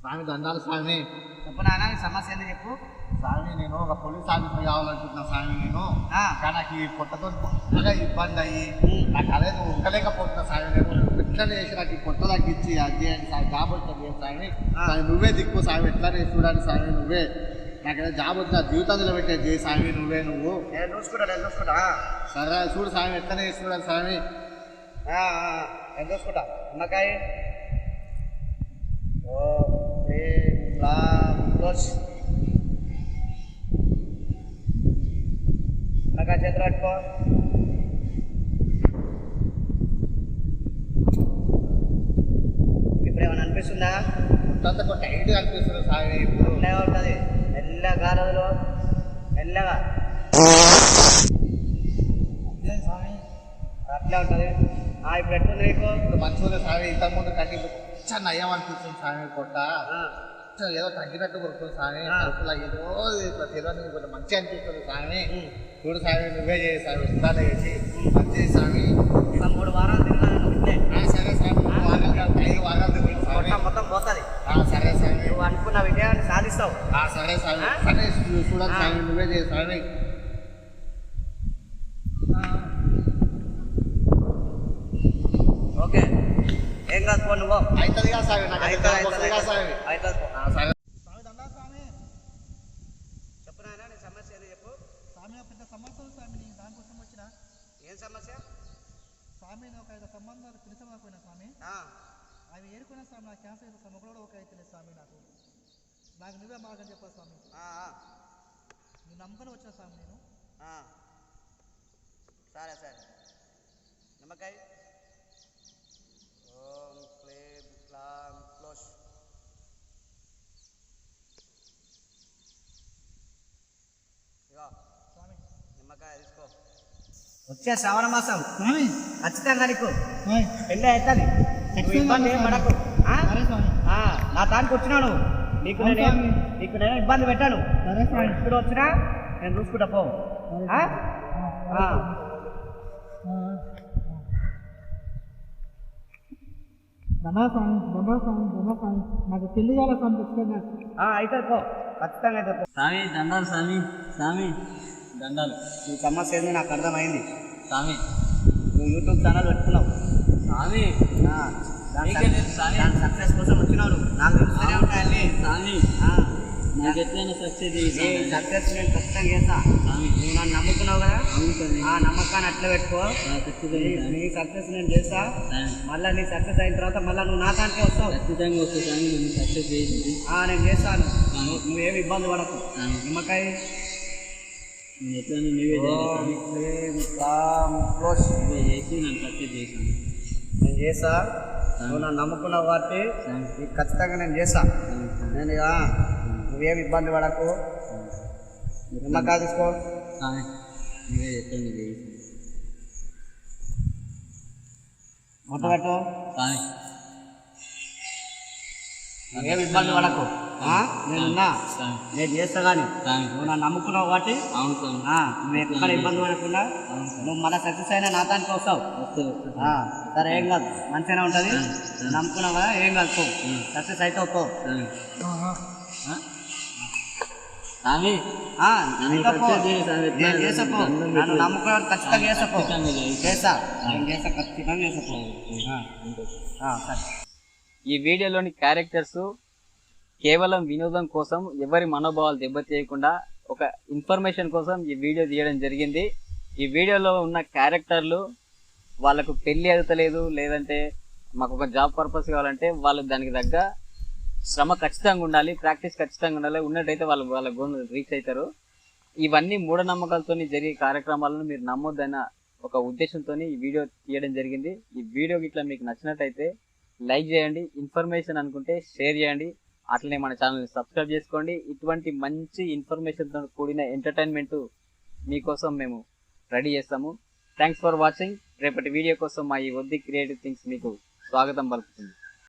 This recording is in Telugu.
స్వామి దండాలు స్వామి. చెప్పు నాన్న సమస్య ఏంది చెప్పు. స్వామి నేను ఒక పోలీస్ ఆఫీసర్ కావాలనుకుంటున్నా స్వామి నేను. కానీ నాకు ఈ పొట్టతో బాగా ఇబ్బంది అయ్యి. నాకు అదే ఉండలేకపోతున్నా స్వామి నేను. ఎట్లనే చేసి నాకు ఈ పొట్ట తగ్గించి అది అని స్వామి జాబ్ వచ్చింది స్వామి. స్వామి నువ్వే దిక్కు స్వామి. ఎట్లనే చూడాలి స్వామి నువ్వే. నాకైతే జాబ్ వచ్చి నా జీవితంలో పెట్టేది స్వామి నువ్వే నువ్వు. నేను చూసుకుంటా నేను చూసుకుంటా. సరే చూడు స్వామి ఎట్లనే చూడాలి స్వామి. నేను చూసుకుంటా. నిమ్మకాయ. క్లోజ్ నిమ్మకాయ చేతులు పట్టుకో ఇప్పుడు ఏమైనా అనిపిస్తుందా పొట్టంతా కొంచెం టైట్గా అనిపిస్తుంది స్వామి ఇప్పుడు మెల్లగా ఉంటుంది మెల్లగా గాలదులు మెల్లగా అట్లే ఉంటుంది ఆ, ఇప్పుడు ఎట్లుంది నీకు మంచిగా స్వామి ఇంతకు ముందు కంటి చాలా నయం అనిపిస్తుంది ఆ, కొంచెం ఏదో తగ్గినట్టు కొడుతుంది స్వామి. కడుపులో ఏదో తెలియదు కొంచెం మంచిగా అనిపిస్తుంది స్వామి. చూడు స్వామి నువ్వే చేయి స్వామి ఇస్తానే చేసి మంచి స్వామి మూడు వారాలు తిన్నాను సరే స్వామి ఐదు వారాలు పొట్ట మొత్తం పోతుంది. సరే స్వామి నువ్వు అనుకున్న విజయాన్ని సాధిస్తావు. సరే స్వామి? సరే చూడండి. స్వామి నువ్వే చేయి స్వామి ఓకే. ఏం కాదు నువ్వు అవుతుంది కదా అయితే అవుతుంది, కదా స్వామి అవుతుంది పో. ఆ, సరే స్వామి దండా స్వామి చెప్పు నాయనా నీ సమస్య ఏది చెప్పు పెద్ద సమస్య ఉంది స్వామి నేను దానికోసం వచ్చిన ఏం సమస్య? స్వామి ఒక ఐదు సంబంధాలు పిలిచలేకపోయినా స్వామి. అవి ఏరుకున్న స్వామి నా క్యాన్సర్ అయితే స్వామి ఒకడు ఒక అయితే స్వామి నాకు. నాకు నువ్వే మార్గం చెప్పాలి స్వామి. నీ నమ్మకం వచ్చిన స్వామి నేను. సరే సరే. నిమ్మకాయ. వచ్చే శ్రావణ మాసం. స్వామి ఖచ్చితంగా నీకు. పెళ్ళి అవుతుంది. ఇబ్బంది ఏం పడకు. ఆ? సరే స్వామి ఆ, నా తానికి వచ్చినాను నీకు నేను. నీకు నేను ఇబ్బంది పెట్టాను. ఇప్పుడు వచ్చినా నేను చూసుకుంటా పో. ఆ? ఆ. దండా స్వామి దండా స్వామి దండా స్వామి నాకు పెళ్ళి కావాలి స్వామి ఖచ్చితంగా? ఆ, అయితే పో. ఖచ్చితంగా అయితే పో. స్వామి దండాలు స్వామి స్వామి దండాలు ఈ సమస్య ఏంది నాకు అర్థమైంది. స్వామి. నువ్వు యూట్యూబ్ ఛానల్ పెట్టుకున్నావు. స్వామి. దాని సక్సెస్ కోసం వచ్చినావు. నాకు తెలుస్తూనే ఉంటాయండి. స్వామి. నాకు ఎట్లయినా సక్సెస్ నీ సక్సెస్ నేను ఖచ్చితంగా చేస్తా. స్వామి. నువ్వు నన్ను నమ్ముకున్నావు కదా? ఆ నమ్మకాన్ని అట్లా పెట్టుకో. నీ-. నీ సక్సెస్ నేను చేస్తా. మళ్ళీ నీ సక్సెస్ అయిన తర్వాత మళ్ళీ నువ్వు నా దానికే వస్తావు. ఖచ్చితంగా వస్తే స్వామి. నన్ను సక్సెస్ చేసింది ఆ, నేను చేస్తాను. నువ్వు- నువ్వేమి ఇబ్బంది పడకు. నిమ్మకాయ నేను ఎట్లయినా నువ్వే చేయాలి ఓం స్వామి క్లీం క్లాం క్లోష్. నువ్వే చేసి నన్ను సక్సెస్ చేసాను నేను చేస్తా నువ్వు నన్ను స్వామి నీకు ఖచ్చితంగా నేను స్వామి నేను ఇక నువ్వేమి ఇబ్బంది పడకు. నిమ్మకాయ తీసుకో. నువ్వే ఎట్లయినా చేసి ముట్ట పెట్టు స్వామి నువ్వేమి ఇబ్బంది పడకు? నేనున్నా నేను చేస్తా కానీ. స్వామి నువ్వు నన్ను నమ్ముకున్నావు కాబట్టి? అవును నువ్వు ఎక్కడ ఇబ్బంది పడకుండా నువ్వు మన సక్సెస్ అయినా నా దానికి వస్తావు సరే ఏం కాదు. మంచిగానే ఉంటుంది. నమ్ముకున్నావు కదా ఏం కాదు పో. సక్సెస్ అయితే స్వామి ఆ, నన్ను ఖచ్చితంగా ఖచ్చితంగా నేను సరే ఈ వీడియోలోని క్యారెక్టర్స్ కేవలం వినోదం కోసం ఎవరి మనోభావాలు దెబ్బతీయకుండా ఒక ఇన్ఫర్మేషన్ కోసం ఈ వీడియో తీయడం జరిగింది. ఈ వీడియోలో ఉన్న క్యారెక్టర్లు వాళ్ళకు పెళ్ళి అవుతలేదు లేదంటే మాకు ఒక జాబ్ పర్పస్ కావాలంటే వాళ్ళు దానికి తగ్గ శ్రమ ఖచ్చితంగా ఉండాలి ప్రాక్టీస్ ఖచ్చితంగా ఉండాలి ఉన్నట్టయితే వాళ్ళు వాళ్ళ గోల్ రీచ్ అవుతారు. ఇవన్నీ మూఢనమ్మకాలతో జరిగే కార్యక్రమాలను మీరు నమ్మొద్దన్న ఒక ఉద్దేశంతో ఈ వీడియో తీయడం జరిగింది. ఈ వీడియో ఇట్లా మీకు నచ్చినట్టయితే లైక్ చేయండి ఇన్ఫర్మేషన్ అనుకుంటే షేర్ చేయండి. అట్లనే మన ఛానల్ని సబ్స్క్రైబ్ చేసుకోండి. ఇటువంటి మంచి ఇన్ఫర్మేషన్తో కూడిన ఎంటర్టైన్మెంట్ మీకోసం మేము రెడీ చేస్తాము. థ్యాంక్స్ ఫర్ వాచింగ్ రేపటి వీడియో కోసం మా ఈ వద్ది క్రియేటివ్ థింగ్స్ మీకు స్వాగతం పలుకుతుంది.